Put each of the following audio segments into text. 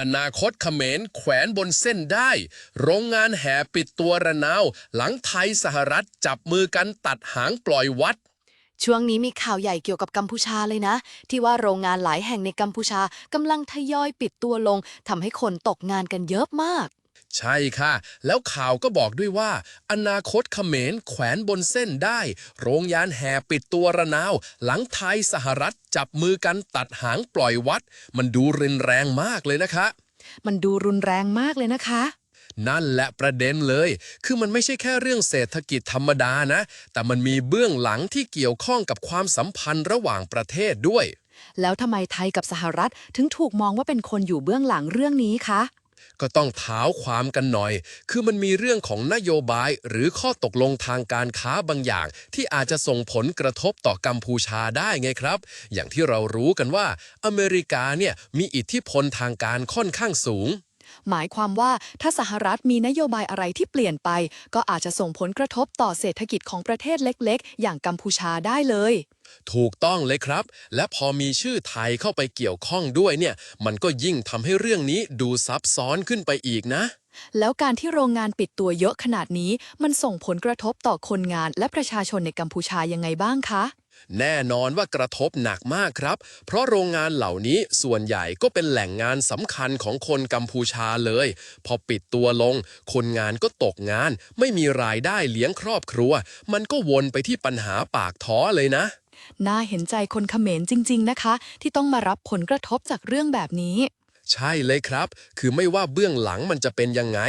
อนาคตเขมรแขวนบนเส้นได้ โรงงานแห่ปิดตัวระนาว หลังไทยสหรัฐจับมือกันตัดหางปล่อยวัด ช่วงนี้มีข่าวใหญ่เกี่ยวกับกัมพูชาเลยนะ ที่ว่าโรงงานหลายแห่งในกัมพูชากำลังทยอยปิดตัวลงทำให้คนตกงานกันเยอะมาก ใช่ค่ะ แล้วข่าวก็บอกด้วยว่า อนาคตเขมรแขวนบนเส้นได้ โรงยานแห่ปิดตัวระนาว หลังไทยสหรัฐจับมือกันตัดหางปล่อยวัด มันดูรุนแรงมากเลยนะคะ มันดูรุนแรงมากเลยนะคะนั่นแหละประเด็นเลย คือมันไม่ใช่แค่เรื่องเศรษฐกิจธรรมดานะ แต่มันมีเบื้องหลังที่เกี่ยวข้องกับความสัมพันธ์ระหว่างประเทศด้วย แล้วทำไมไทยกับสหรัฐถึงถูกมองว่าเป็นคนอยู่เบื้องหลังเรื่องนี้คะ ก็ต้องเท้าความกันหน่อย คือมันมีเรื่องของนโยบายหรือข้อตกลงทางการค้าบางอย่าง ที่อาจจะส่งผลกระทบต่อกัมพูชาได้ไงครับ อย่างที่เรารู้กันว่าอเมริกาเนี่ยมีอิทธิพลทางการค่อนข้างสูง หมายความว่าถ้าสหรัฐมีนโยบายอะไรที่เปลี่ยนไป ก็อาจจะส่งผลกระทบต่อเศรษฐกิจของประเทศเล็กๆ อย่างกัมพูชาได้เลย ถูกต้องเลยครับ และพอมีชื่อไทยเข้าไปเกี่ยวข้องด้วยเนี่ย มันก็ยิ่งทำให้เรื่องนี้ดูซับซ้อนขึ้นไปอีกนะ แล้วการที่โรงงานปิดตัวเยอะขนาดนี้ มันส่งผลกระทบต่อคนงานและประชาชนในกัมพูชายังไงบ้างคะ แน่นอนว่ากระทบหนักมากครับ เพราะโรงงานเหล่านี้ส่วนใหญ่ก็เป็นแหล่งงานสำคัญของคนกัมพูชาเลย พอปิดตัวลง คนงานก็ตกงาน ไม่มีรายได้เลี้ยงครอบครัว มันก็วนไปที่ปัญหาปากท้อเลยนะ น่าเห็นใจคนเขมรจริง ๆ นะคะ ที่ต้องมารับผลกระทบจากเรื่องแบบนี้ใช่เลยครับ คือไม่ว่าเบื้องหลังมันจะเป็นยังไง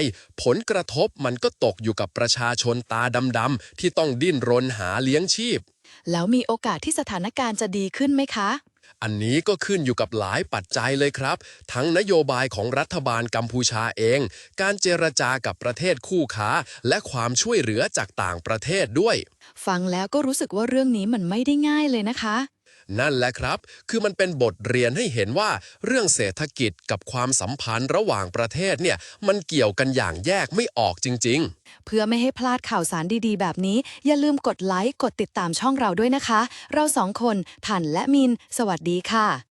ผลกระทบมันก็ตกอยู่กับประชาชนตาดำๆที่ต้องดิ้นรนหาเลี้ยงชีพ แล้วมีโอกาสที่สถานการณ์จะดีขึ้นไหมคะ อันนี้ก็ขึ้นอยู่กับหลายปัจจัยเลยครับ ทั้งนโยบายของรัฐบาลกัมพูชาเอง การเจรจากับประเทศคู่ค้า และความช่วยเหลือจากต่างประเทศด้วย ฟังแล้วก็รู้สึกว่าเรื่องนี้มันไม่ได้ง่ายเลยนะคะ นั่นแหละครับ คือมันเป็นบทเรียนให้เห็นว่าเรื่องเศรษฐกิจกับความสัมพันธ์ระหว่างประเทศเนี่ยมันเกี่ยวกันอย่างแยกไม่ออกจริง ๆ เพื่อไม่ให้พลาดข่าวสารดีๆ แบบนี้ อย่าลืมกดไลค์ กดติดตามช่องเราด้วยนะคะ เราสองคน ทันและมิน สวัสดีค่ะ